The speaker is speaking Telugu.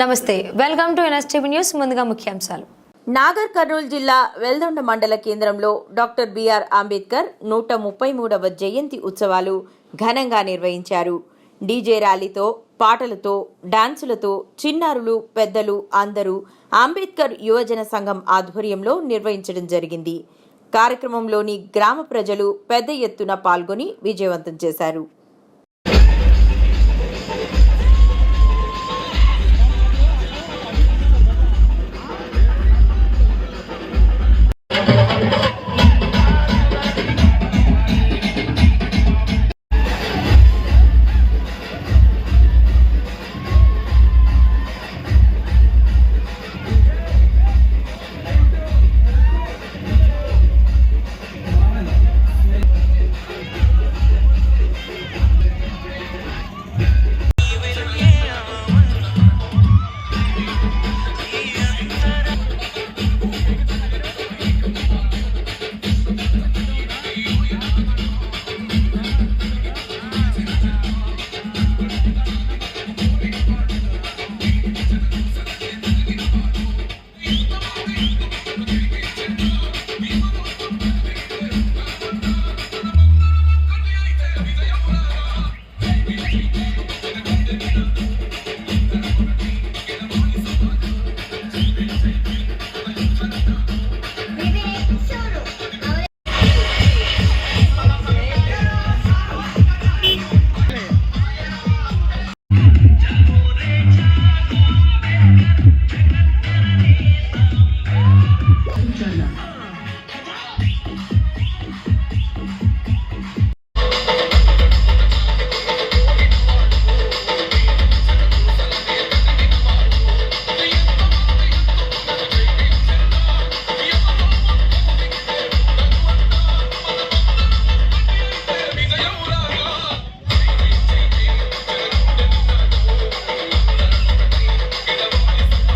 నమస్తే వెల్కమ్ టు ఎన్ఎస్టీవీ న్యూస్ ముందుగా ముఖ్యాంశాలు. నాగర్ కర్నూలు జిల్లా వెల్దొండ మండల కేంద్రంలో డాక్టర్ బిఆర్ అంబేద్కర్ నూట ముప్పై మూడవ జయంతి ఉత్సవాలు ఘనంగా నిర్వహించారు. డీజే ర్యాలీతో పాటలతో డాన్సులతో చిన్నారులు పెద్దలు అందరూ అంబేద్కర్ యువజన సంఘం ఆధ్వర్యంలో నిర్వహించడం జరిగింది. కార్యక్రమంలోని గ్రామ ప్రజలు పెద్ద ఎత్తున పాల్గొని విజయవంతం చేశారు.